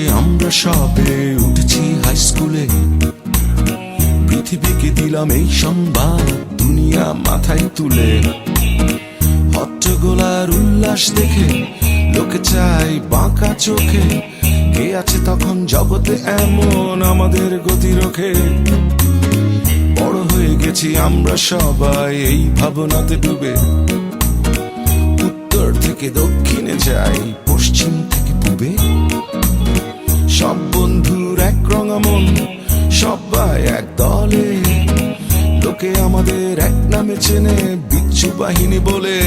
আমরা সবে উঠেছি হাই স্কুলে পৃথিবীকে দিলাম এই সংবাদ দুনিয়া মাথায় তুলে। হট্টগোলার উল্লাস দেখে লোকে চাই বাঁকা চোখে। কে আছে তখন জগতে এমন আমাদের গতি রোখে? বড় হয়ে গেছি আমরা সবাই এই ভাবনাতে ডুবে। উত্তর থেকে দক্ষিণে যাই, পশ্চিম থেকে পূবে। সব বন্ধুর এক রঙা মন সবাই এক দলে। লোকে আমাদের এক নামে চেনে, বিচ্ছু বাহিনী বলে।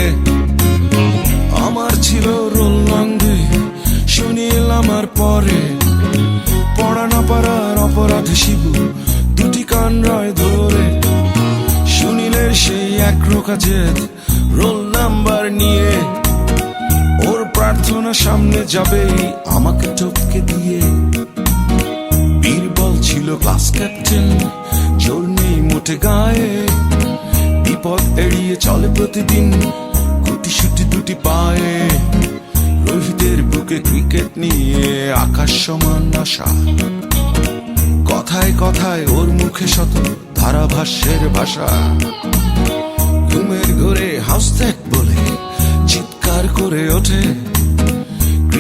আমার ছিল রোল নন্দে শুনিল আমার পরে। পড়া না পারার অপরাধ শিবু, দুটি কান রয় ধরে। সুনীলের সেই এক রোকা জেদ, রোল নাম্বার নিয়ে। প্রার্থনা সামনে যাবে, আমাকে টপকে দিয়ে। বীরবল ছিল ক্লাস ক্যাপ্টেন জোর নেই মোটে গায়ে। বিপদ এড়িয়ে চলে প্রতিদিন গুটি সুটি দুটি পায়ে। রোহিতের বুকে ক্রিকেট নিয়ে আকাশ সমান আশা। কথায় কথায় ওর মুখে শত ধারাভাষ্যের ভাষা। ঘুমের ঘরে হাউস বলে, চিৎকার করে ওঠে।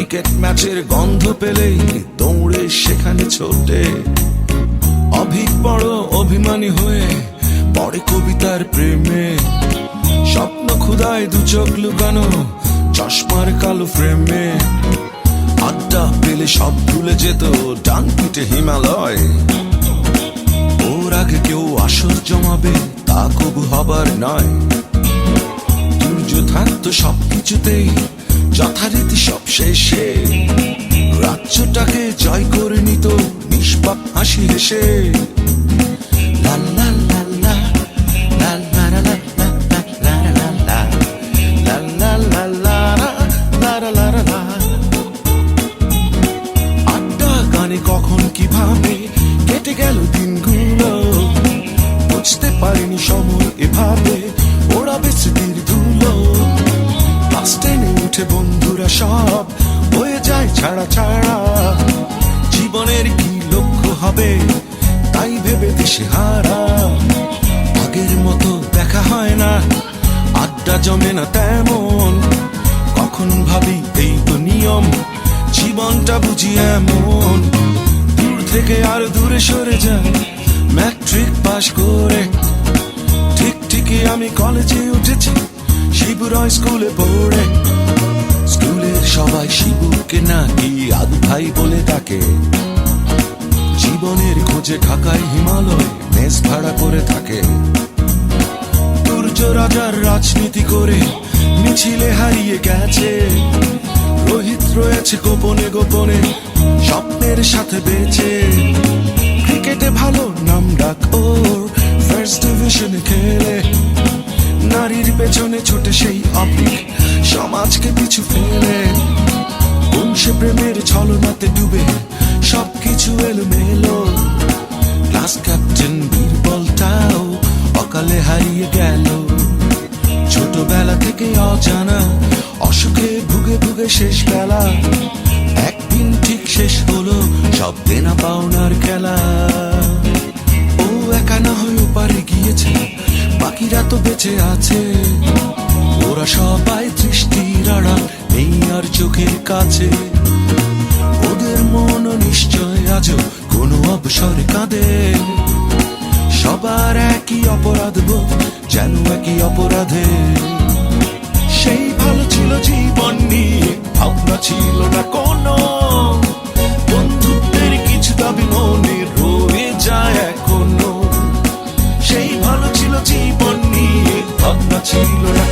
ক্রিকেট ম্যাচের গন্ধ পেলেই দৌড়ে সেখানে ছোটে। অভিক বড় অভিমানী হয়ে পড়ে কবিতার প্রেমে। স্বপ্ন ক্ষুদায় দু চোখ লুকানো চশমার কালো ফ্রেমে। আড্ডা পেলে সব ভুলে যেত ডান পিঠে হিমালয়। ওর আগে কেউ আসর জমাবে তা কবু হবার নয়। সূর্য থাকতো সব কিছুতেই যথারীতি সব শেষে রাজ্যটাকে জয় করে নিত নিষ্পাপ হাসি হেসে কখন কীভাবে কেটে গেল বুঝতে পারিনি সময় এভাবে ওরা বেশ দিন ধুলো উঠে বন্ধুরা সব হয়ে যায় ছাড়া ছাড়া। জীবনের কি লক্ষ্য হবে তাই ভেবে দেশে হারা। আগের মতো দেখা হয় না, আড্ডা জমে না তেমন। কখন ভাবি এই তো নিয়ম, জীবনটা বুঝি এমন। দূর থেকে আর দূরে সরে যায় ম্যাট্রিক পাশ করে। ঠিক ঠিকই আমি কলেজে উঠেছি শিবুরয় স্কুলে পড়ে। স্কুলের সবাই শিবুকে নাকি আদু ভাই বলে ডাকে। জীবনের খোঁজে ঢাকায় হিমালয় মেস ভাড়া করে থাকে। দুর্য রাজার রাজনীতি করে মিছিলে হারিয়ে গেছে। রোহিত রয়েছে গোপনে গোপনে, স্বপ্নের সাথে বেঁচে। ক্রিকেটে ভালো নাম ডাক ওর ফার্স্ট ডিভিশনে খেলে। নারীর পেছনে ছোটে সেই অপিক সমাজকে পিছু ফেলে। বংশে প্রেমের ছলনাতে ডুবে সবকিছু এলোমেলো। ক্লাস ক্যাপ্টেন বীরবলটাও অকালে হারিয়ে গেল। ছোটবেলা থেকে অজানা অসুখে ভুগে ভুগে শেষ বেলা। একদিন ঠিক শেষ হলো সব দেনা পাওনার খেলা। ও একা না হয়ে বাকিরা তো বেঁচে আছে। ওরা সবাই দৃষ্টির আড়াল, নেই আর চোখের কাছে। ওদের মন নিশ্চয় আজও কোনো অবসর কাঁদে। সবার একই অপরাধ বোধ, যেন একই অপরাধে। সেই ভালো ছিল জীবন নিয়ে, ভাবনা ছিল না কোনো। చిల్లుల